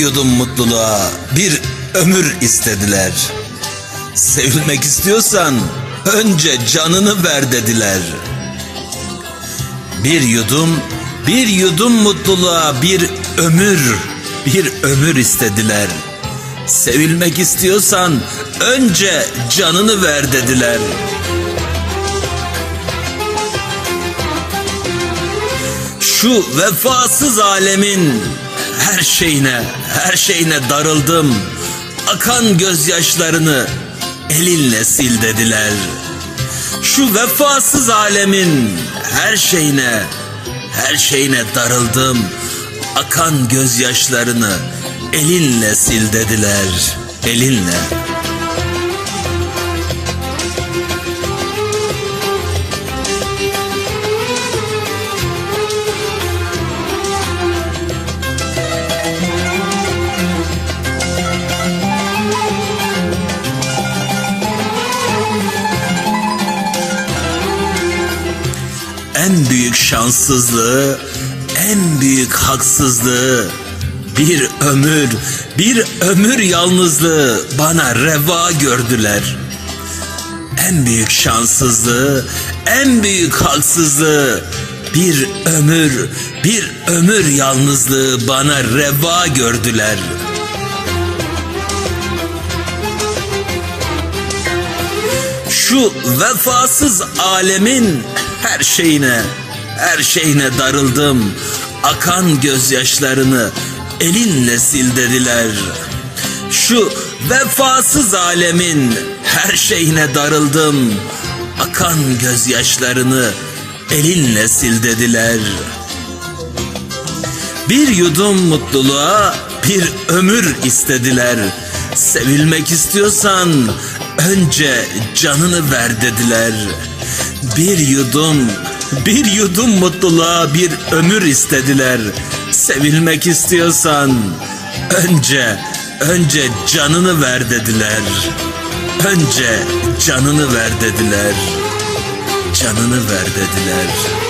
yudum mutluluğa bir ömür istediler. Sevilmek istiyorsan önce canını ver dediler. Bir yudum, bir yudum mutluluğa bir ömür, bir ömür istediler. Sevilmek istiyorsan önce canını ver dediler. Şu vefasız alemin her şeyine, her şeyine darıldım. Akan gözyaşlarını elinle sil dediler. Şu vefasız alemin her şeyine, her şeyine darıldım. Akan gözyaşlarını elinle sil dediler. Elinle. En büyük şanssızlığı, en büyük haksızlığı, bir ömür, bir ömür yalnızlığı bana reva gördüler. En büyük şanssızlığı, en büyük haksızlığı, bir ömür, bir ömür yalnızlığı bana reva gördüler. Şu vefasız alemin her şeyine, her şeyine darıldım. Akan gözyaşlarını elinle sil dediler. Şu vefasız alemin her şeyine darıldım. Akan gözyaşlarını elinle sil dediler. Bir yudum mutluluğa bir ömür istediler. Sevilmek istiyorsan önce canını ver dediler. Bir yudum, bir yudum mutluluğa bir ömür istediler. Sevilmek istiyorsan önce, önce canını ver dediler. Önce canını ver dediler. Canını ver dediler.